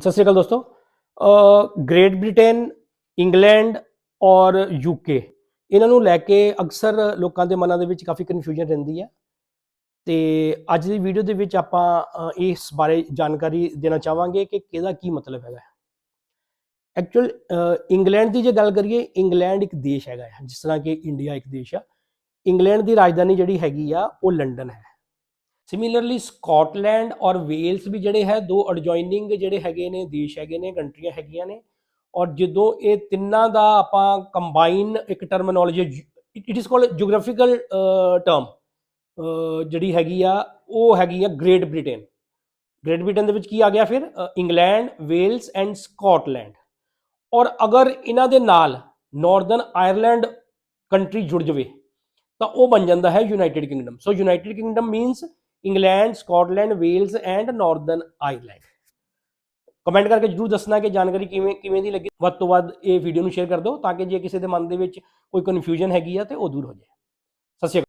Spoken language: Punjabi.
ਸਤਿ ਸ਼੍ਰੀ ਅਕਾਲ ਦੋਸਤੋ। ਗ੍ਰੇਟ ਬ੍ਰਿਟੇਨ ਇੰਗਲੈਂਡ ਔਰ ਯੂਕੇ ਇਹਨਾਂ ਨੂੰ ਲੈ ਕੇ ਅਕਸਰ ਲੋਕਾਂ ਦੇ ਮਨਾਂ ਦੇ ਵਿੱਚ ਕਾਫੀ ਕਨਫਿਊਜ਼ਨ ਰਹਿੰਦੀ ਹੈ। ਤੇ ਅੱਜ ਦੀ ਵੀਡੀਓ ਦੇ ਵਿੱਚ ਆਪਾਂ ਇਸ ਬਾਰੇ ਜਾਣਕਾਰੀ ਦੇਣਾ ਚਾਹਾਂਗੇ ਕਿ ਕਿਹਦਾ ਕੀ ਮਤਲਬ ਹੈਗਾ ਐਕਚੁਅਲ ਇੰਗਲੈਂਡ ਦੀ ਜੇ ਗੱਲ ਕਰੀਏ ਇੰਗਲੈਂਡ ਇੱਕ ਦੇਸ਼ ਹੈਗਾ ਹੈ, ਜਿਸ ਤਰ੍ਹਾਂ ਕਿ ਇੰਡੀਆ ਇੱਕ ਦੇਸ਼ ਆ। ਇੰਗਲੈਂਡ ਦੀ ਰਾਜਧਾਨੀ ਜਿਹੜੀ ਹੈਗੀ ਆ ਉਹ ਲੰਡਨ ਹੈ। ਸਿਮਿਲਰਲੀ ਸਕਾਟਲੈਂਡ ਔਰ ਵੇਲਸ ਵੀ ਜਿਹੜੇ ਹੈ, ਦੋ ਐਡਜੋਇਨਿੰਗ ਜਿਹੜੇ ਹੈਗੇ ਨੇ, ਦੇਸ਼ ਹੈਗੇ ਨੇ ਕੰਟਰੀਆਂ ਹੈਗੀਆਂ ਨੇ। ਔਰ ਜਦੋਂ ਇਹ ਤਿੰਨਾਂ ਦਾ ਆਪਾਂ ਕੰਬਾਈਨ ਇੱਕ terminology it is called geographical term ਜਿਹੜੀ ਹੈਗੀ ਆ, ਉਹ ਹੈਗੀ ਆ ਗ੍ਰੇਟ ਬ੍ਰਿਟੇਨ ਗ੍ਰੇਟ ਬ੍ਰਿਟੇਨ ਦੇ ਵਿੱਚ ਕੀ ਆ ਗਿਆ ਫਿਰ? ਇੰਗਲੈਂਡ ਵੇਲਸ ਐਂਡ ਸਕਾਟਲੈਂਡ ਔਰ ਅਗਰ ਇਹਨਾਂ ਦੇ ਨਾਲ ਨਾਰਦਰਨ ਆਇਰਲੈਂਡ ਕੰਟਰੀ ਜੁੜ ਜਵੇ, ਤਾਂ ਉਹ ਬਣ ਜਾਂਦਾ ਹੈ United Kingdom so United Kingdom means England, Scotland, Wales and Northern Ireland. Comment ਕਰਕੇ ਜਰੂਰ ਦੱਸਣਾ ਕਿ ਜਾਣਕਾਰੀ ਕਿਵੇਂ ਕਿਵੇਂ ਦੀ ਲੱਗੀ। ਵੱਧ ਤੋਂ ਵੱਧ ਇਹ ਵੀਡੀਓ ਨੂੰ ਸ਼ੇਅਰ ਕਰ ਦਿਓ ਤਾਂ ਕਿ ਜੇ ਕਿਸੇ ਦੇ ਮਨ ਦੇ ਵਿੱਚ ਕੋਈ ਕਨਫਿਊਜ਼ਨ ਹੈਗੀ ਆ ਤੇ ਉਹ ਦੂਰ ਹੋ ਜਾਏ। ਸਤਿ ਸ਼੍ਰੀ ਅਕਾਲ।